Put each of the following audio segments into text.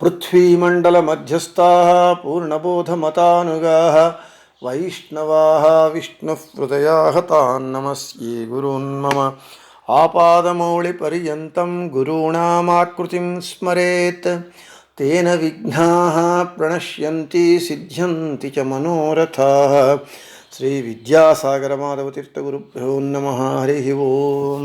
పృథ్వీమండలమధ్యస్థాः పూర్ణబోధమతానుగాः వైష్ణవాः విష్ణుహృదయాः తాन् నమస్యే గురున్మమ ఆపాదమౌళిపర్యంతం గురూణామాకృతిం స్మరేత్ తేన విఘ్నాः ప్రణశ్యంతి సిద్ధ్యంతి చ మనోరథాः శ్రీ విద్యాసాగరమాధవతీర్థగురుభ్యో నమ హరి ఓం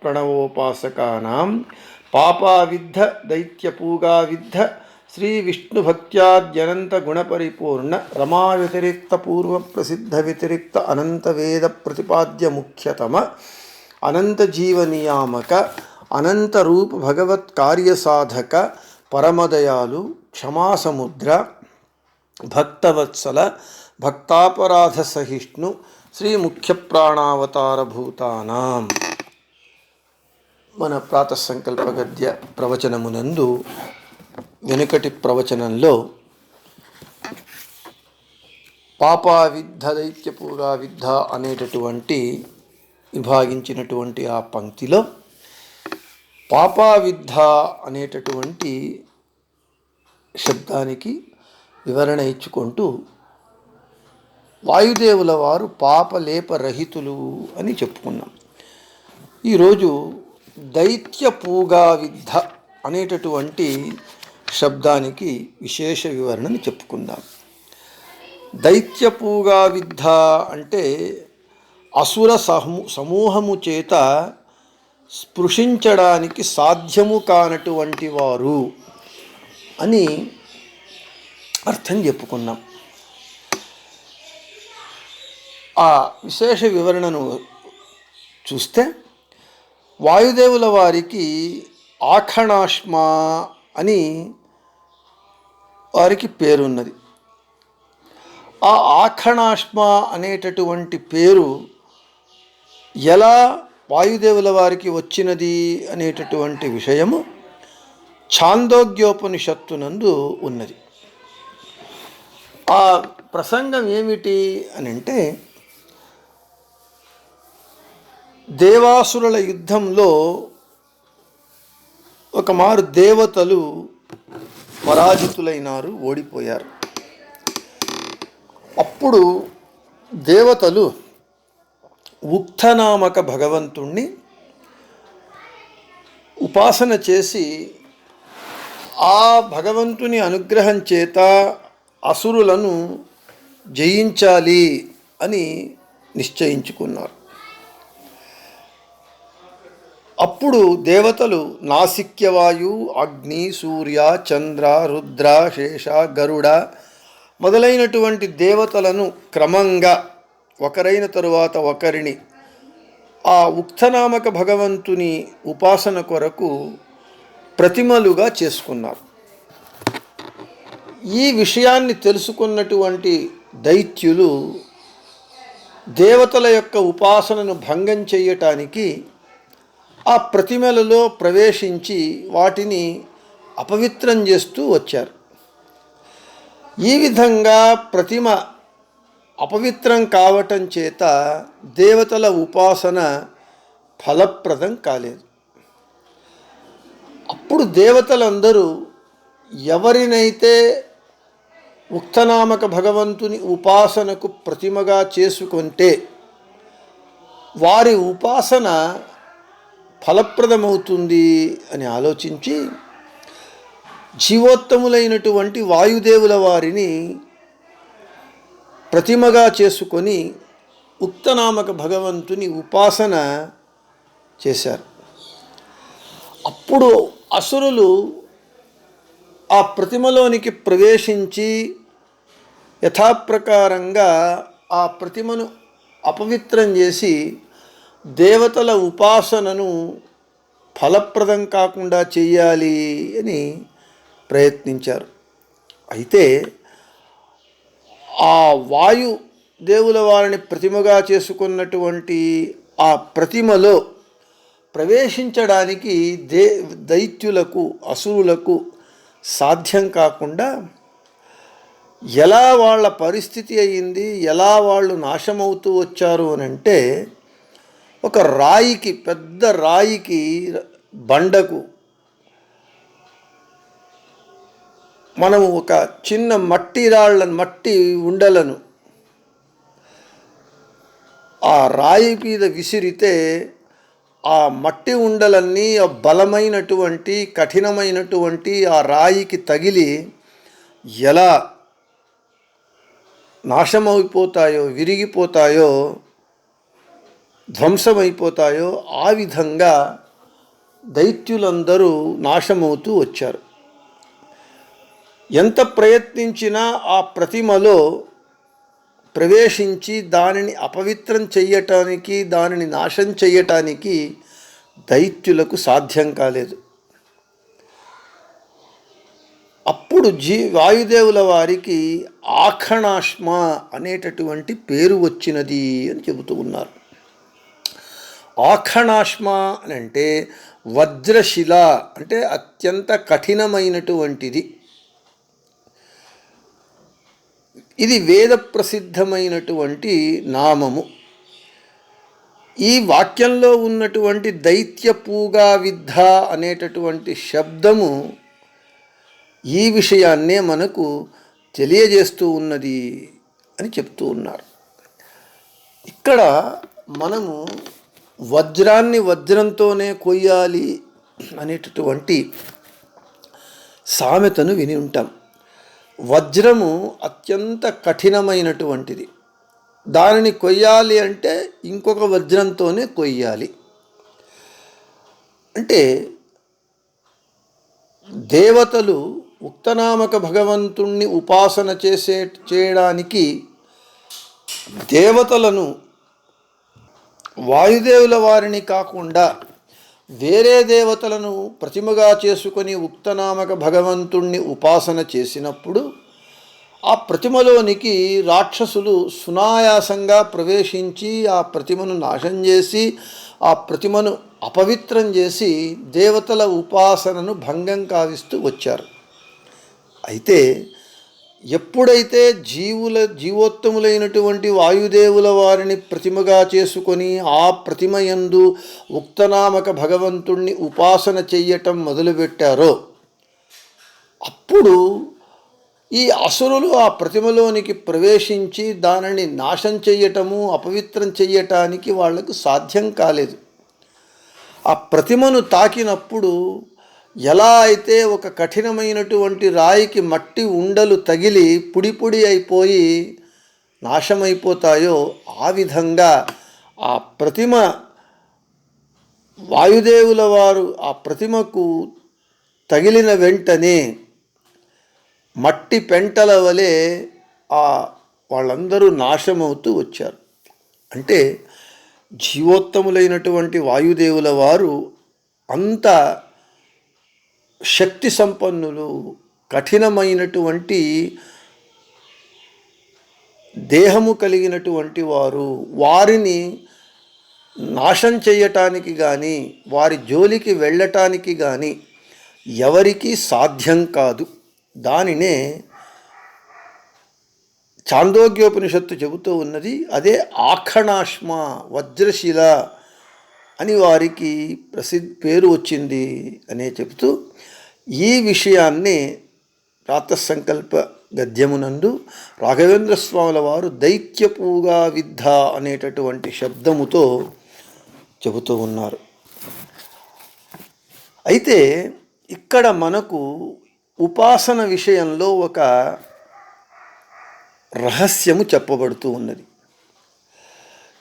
ప్రణవోపాసకానాం పాపావిద్ధ దైత్యపూగావిద్ధ శ్రీ విష్ణుభక్త్యాద్యనంత గుణపరిపూర్ణ రమా వ్యతిరిక్త పూర్వ ప్రసిద్ధ వ్యతిరిక్త అనంత వేద ప్రతిపాద్య ముఖ్యతమ అనంత జీవ అనంత రూప భగవత్ కార్యసాధక పరమదయాలు క్షమాసముద్ర భక్తవత్సల భక్తాపరాధ సహిష్ణు శ్రీ ముఖ్య ప్రాణావతార భూతానాం మన ప్రాతసంకల్ప గద్య ప్రవచనమునందు వెనుకటి ప్రవచనంలో పాపా దైత్యపూరావిద్ధ అనేటటువంటి విభాగించినటువంటి ఆ పంక్తిలో పాపావిద్ధ అనేటటువంటి శబ్దానికి వివరణ ఇచ్చుకుంటూ వాయుదేవుల వారు పాపలేపరహితులు అని చెప్పుకున్నాం. ఈరోజు దైత్య పూగా విద్ధ అనేటటువంటి శబ్దానికి విశేష వివరణని చెప్పుకుందాం. దైత్య పూగా విద్ధ అంటే అసుర సమూ సమూహము చేత స్పృశించడానికి సాధ్యము కానటువంటి వారు అని అర్థం చెప్పుకున్నాం. ఆ విశేష వివరణను చూస్తే వాయుదేవుల వారికి ఆఖణాష్మ అని వారికి పేరున్నది. ఆ ఆఖణాష్మ అనేటటువంటి పేరు ఎలా వాయుదేవుల వారికి వచ్చినది అనేటటువంటి విషయము ఛాందోగ్యోపనిషత్తునందు ఉన్నది. ఆ ప్రసంగం ఏమిటి అని అంటే దేవాసురుల యుద్ధంలో ఒక మారు దేవతలు పరాజితులైనారు ఓడిపోయారు. అప్పుడు దేవతలు ఉక్తనామక భగవంతుణ్ణి ఉపాసన చేసి ఆ భగవంతుని అనుగ్రహం చేత అసురులను జయించాలి అని నిశ్చయించుకున్నారు. అప్పుడు దేవతలు నాసిక్యవాయు అగ్ని సూర్య చంద్ర రుద్ర శేష గరుడ మొదలైనటువంటి దేవతలను క్రమంగా ఒకరైన తరువాత ఒకరిని ఆ ఉక్తనామక భగవంతుని ఉపాసన కొరకు ప్రతిమలుగా చేసుకున్నారు. ఈ విషయాన్ని తెలుసుకున్నటువంటి దైత్యులు దేవతల యొక్క ఉపాసనను భంగం చేయటానికి ఆ ప్రతిమలలో ప్రవేశించి వాటిని అపవిత్రం చేస్తూ వచ్చారు. ఈ విధంగా ప్రతిమ అపవిత్రం కావటం చేత దేవతల ఉపాసన ఫలప్రదం కాలేదు. అప్పుడు దేవతలందరూ ఎవరినైతే ఉక్తనామక భగవంతుని ఉపాసనకు ప్రతిమగా చేసుకుంటే వారి ఉపాసన ఫలప్రదమవుతుంది అని ఆలోచించి జీవోత్తములైనటువంటి వాయుదేవుల వారిని ప్రతిమగా చేసుకొని ఉక్తనామక భగవంతుని ఉపాసన చేశారు. అప్పుడు అసురులు ఆ ప్రతిమలోనికి ప్రవేశించి యథాప్రకారంగా ఆ ప్రతిమను అపవిత్రం చేసి దేవతల ఉపాసనను ఫలప్రదం కాకుండా చేయాలి అని ప్రయత్నించారు. అయితే ఆ వాయు దేవుల వారిని ప్రతిమగా చేసుకున్నటువంటి ఆ ప్రతిమలో ప్రవేశించడానికి దే దైత్యులకు అసురులకు సాధ్యం కాకుండా ఎలా వాళ్ళ పరిస్థితి అయింది ఎలా వాళ్ళు నాశమవుతూ వచ్చారు అని అంటే ఒక రాయికి పెద్ద రాయికి బండకు మనం ఒక చిన్న మట్టి రాళ్ళను మట్టి ఉండలను ఆ రాయి మీద విసిరితే ఆ మట్టి ఉండలన్నీ ఆ బలమైనటువంటి కఠినమైనటువంటి ఆ రాయికి తగిలి ఎలా నాశమైపోతాయో విరిగిపోతాయో ధ్వంసమైపోతాయో ఆ విధంగా దైత్యులందరూ నాశమవుతూ వచ్చారు. ఎంత ప్రయత్నించినా ఆ ప్రతిమలో ప్రవేశించి దానిని అపవిత్రం చెయ్యటానికి దానిని నాశం చెయ్యటానికి దైత్యులకు సాధ్యం కాలేదు. అప్పుడు జీ వాయుదేవుల వారికి ఆఖణాష్మ అనేటటువంటి పేరు వచ్చినది అని చెబుతూ ఉన్నారు. ఆఖణాష్మ అని అంటే వజ్రశిల అంటే అత్యంత కఠినమైనటువంటిది. ఇది వేద ప్రసిద్ధమైనటువంటి నామము. ఈ వాక్యంలో ఉన్నటువంటి దైత్య పూగా విద్ద అనేటటువంటి శబ్దము ఈ విషయాన్నే మనకు తెలియజేస్తూ ఉన్నది అని చెప్తూ ఉన్నారు. ఇక్కడ మనము వజ్రాన్ని వజ్రంతోనే కొయ్యాలి అనేటటువంటి సామెతను విని ఉంటాం. వజ్రము అత్యంత కఠినమైనటువంటిది. దానిని కొయ్యాలి అంటే ఇంకొక వజ్రంతోనే కొయ్యాలి. అంటే దేవతలు ఉక్తనామక భగవంతుణ్ణి ఉపాసన చేసే చేయడానికి దేవతలను వాయుదేవుల వారిని కాకుండా వేరే దేవతలను ప్రతిమగా చేసుకొని ఉక్తనామక భగవంతుణ్ణి ఉపాసన చేసినప్పుడు ఆ ప్రతిమలోనికి రాక్షసులు సునాయాసంగా ప్రవేశించి ఆ ప్రతిమను నాశం చేసి ఆ ప్రతిమను అపవిత్రం చేసి దేవతల ఉపాసనను భంగం కావిస్తూ వచ్చారు. అయితే ఎప్పుడైతే జీవుల జీవోత్తములైనటువంటి వాయుదేవుల వారిని ప్రతిమగా చేసుకొని ఆ ప్రతిమయందు ఉక్తనామక భగవంతుణ్ణి ఉపాసన చెయ్యటం మొదలుపెట్టారో అప్పుడు ఈ అసురులు ఆ ప్రతిమలోనికి ప్రవేశించి దానిని నాశం చెయ్యటము అపవిత్రం చెయ్యటానికి వాళ్ళకు సాధ్యం కాలేదు. ఆ ప్రతిమను తాకినప్పుడు ఎలా అయితే ఒక కఠినమైనటువంటి రాయికి మట్టి ఉండలు తగిలి పుడి అయిపోయి నాశమైపోతాయో ఆ విధంగా ఆ ప్రతిమ వాయుదేవుల వారు ఆ ప్రతిమకు తగిలిన వెంటనే మట్టి పెంటల వలె ఆ వాళ్ళందరూ నాశమవుతూ వచ్చారు. అంటే జీవోత్తములైనటువంటి వాయుదేవుల వారు అంత శక్తి సంపన్నులు కఠినమైనటువంటి దేహము కలిగినటువంటి వారు వారిని నాశం చేయటానికి కానీ వారి జోలికి వెళ్ళటానికి కానీ ఎవరికీ సాధ్యం కాదు. దానినే చాందోగ్యోపనిషత్తు చెబుతూ ఉన్నది. అదే ఆఖణాష్మ వజ్రశిల అని వారికి ప్రసిద్ధ పేరు వచ్చింది అనే చెబుతూ ఈ విషయాన్ని ప్రాతసంకల్ప గద్యమునందు రాఘవేంద్ర స్వాముల వారు దైత్యపూగా విద్ధ అనేటటువంటి శబ్దముతో చెబుతూ ఉన్నారు. అయితే ఇక్కడ మనకు ఉపాసన విషయంలో ఒక రహస్యము చెప్పబడుతూ ఉన్నది.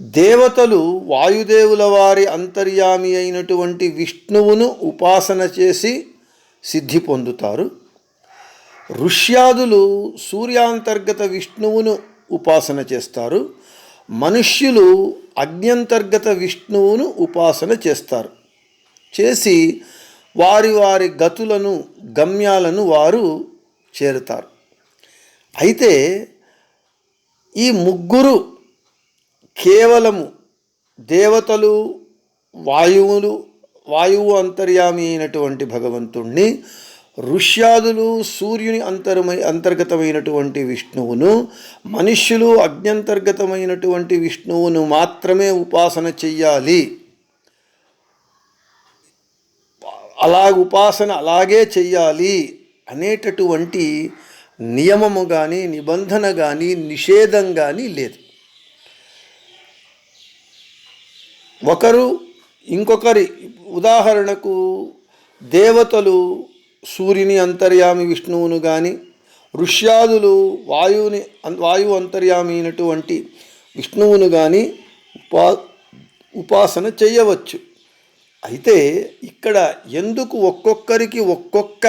దేవతలు వాయుదేవుల వారి అంతర్యామి అయినటువంటి విష్ణువును ఉపాసన చేసి సిద్ధి పొందుతారు. ఋష్యాదులు సూర్యాంతర్గత విష్ణువును ఉపాసన చేస్తారు. మనుష్యులు అగ్న్యంతర్గత విష్ణువును ఉపాసన చేస్తారు. చేసి వారి వారి గతులను గమ్యాలను వారు చేరుతారు. అయితే ఈ ముగ్గురు కేవలము దేవతలు వాయువులు వాయువు అంతర్యామి అయినటువంటి భగవంతుణ్ణి ఋష్యాదులు సూర్యుని అంతరమై అంతర్గతమైనటువంటి విష్ణువును మనుష్యులు అగ్నంతర్గతమైనటువంటి విష్ణువును మాత్రమే ఉపాసన చెయ్యాలి. అలా ఉపాసన అలాగే చెయ్యాలి అనేటటువంటి నియమము కానీ నిబంధన కానీ నిషేధం కానీ లేదు. ఒకరు ఇంకొకరి ఉదాహరణకు దేవతలు సూర్యుని అంతర్యామి విష్ణువును కానీ ఋష్యాదులు వాయువుని వాయువు అంతర్యామి అయినటువంటి విష్ణువును కానీ ఉపా ఉపాసన చేయవచ్చు. అయితే ఇక్కడ ఎందుకు ఒక్కొక్కరికి ఒక్కొక్క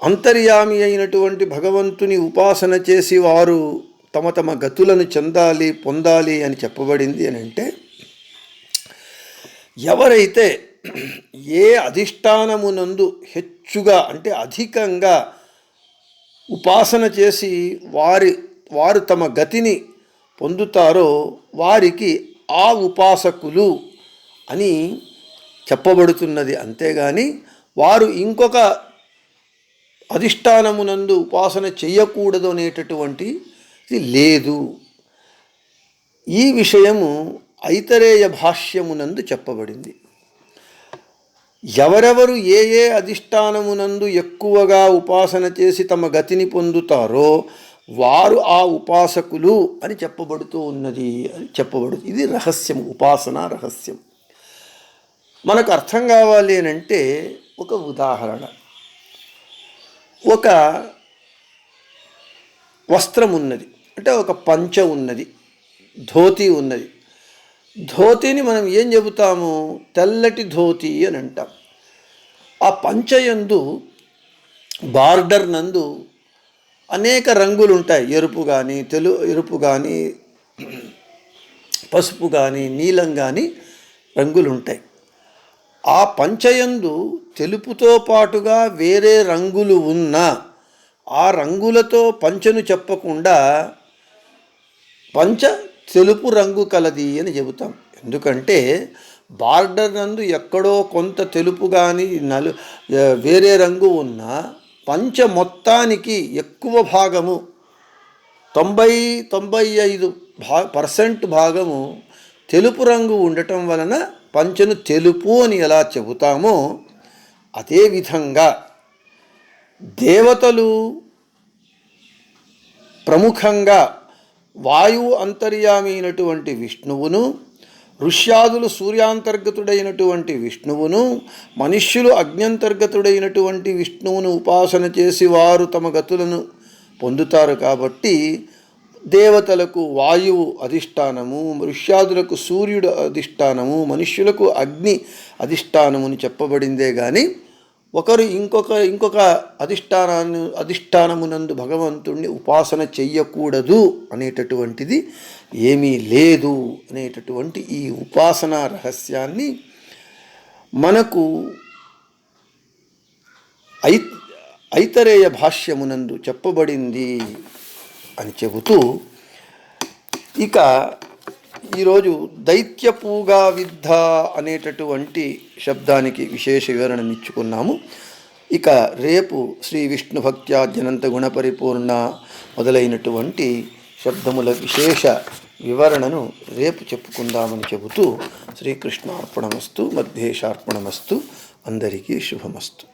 అంతర్యామి అయినటువంటి భగవంతుని ఉపాసన చేసి వారు తమ తమ గతులను చెందాలి పొందాలి అని చెప్పబడింది అని అంటే ఎవరైతే ఏ అధిష్టానమునందు హెచ్చుగా అంటే అధికంగా ఉపాసన చేసి వారి వారు తమ గతిని పొందుతారో వారికి ఆ ఉపాసకులు అని చెప్పబడుతున్నది. అంతేగాని వారు ఇంకొక అధిష్టానమునందు ఉపాసన చేయకూడదు అనేటటువంటిది లేదు. ఈ విషయము ఐతరేయ భాష్యమునందు చెప్పబడింది. ఎవరెవరు ఏ ఏ అధిష్టానమునందు ఎక్కువగా ఉపాసన చేసి తమ గతిని పొందుతారో వారు ఆ ఉపాసకులు అని చెప్పబడుతూ ఉన్నది అని చెప్పబడు ఇది రహస్యం ఉపాసన రహస్యం. మనకు అర్థం కావాలి అని అంటే ఒక ఉదాహరణ. ఒక వస్త్రం ఉన్నది అంటే ఒక పంచ ఉన్నది ధోతి ఉన్నది. ధోతిని మనం ఏం చెబుతాము? తెల్లటి ధోతి అని అంటాం. ఆ పంచయందు బార్డర్ నందు అనేక రంగులు ఉంటాయి ఎరుపు కానీ తెలు ఎరుపు కానీ పసుపు కానీ నీలం కానీ రంగులు ఉంటాయి ఆ పంచయందు తెలుపుతో పాటుగా వేరే రంగులు ఉన్నా ఆ రంగులతో పంచను చెప్పకుండా పంచ తెలుపు రంగు కలది అని చెబుతాం. ఎందుకంటే బార్డర్ నందు ఎక్కడో కొంత తెలుపు కానీ నలు వేరే రంగు ఉన్న పంచ మొత్తానికి ఎక్కువ భాగము తొంభై తొంభై ఐదు భా పర్సెంట్ భాగము తెలుపు రంగు ఉండటం వలన పంచను తెలుపు అని ఎలా చెబుతామో అదేవిధంగా దేవతలు ప్రముఖంగా వాయువు అంతర్యామి అయినటువంటి విష్ణువును ఋష్యాదులు సూర్యాంతర్గతుడైనటువంటి విష్ణువును మనుష్యులు అగ్నంతర్గతుడైనటువంటి విష్ణువును ఉపాసన చేసి వారు తమ గతులను పొందుతారు కాబట్టి దేవతలకు వాయువు అధిష్టానము ఋష్యాదులకు సూర్యుడు అధిష్టానము మనుష్యులకు అగ్ని అధిష్టానముని చెప్పబడిందే కానీ ఒకరు ఇంకొక ఇంకొక అధిష్టానాన్ని అధిష్టానమునందు భగవంతుణ్ణి ఉపాసన చెయ్యకూడదు అనేటటువంటిది ఏమీ లేదు అనేటటువంటి ఈ ఉపాసనా రహస్యాన్ని మనకు ఐ ఐతరేయ భాష్యమునందు చెప్పబడింది అని చెబుతూ ఇక ఈరోజు దైత్యపూగా విద్ధ అనేటటువంటి శబ్దానికి విశేష వివరణ ఇచ్చుకున్నాము. ఇక రేపు శ్రీ విష్ణు భక్త్యాద్యనంత గుణపరిపూర్ణ మొదలైనటువంటి శబ్దముల విశేష వివరణను రేపు చెప్పుకుందామని చెబుతూ శ్రీకృష్ణార్పణమస్తు మధ్యేశార్పణమస్తు అందరికీ శుభమస్తు.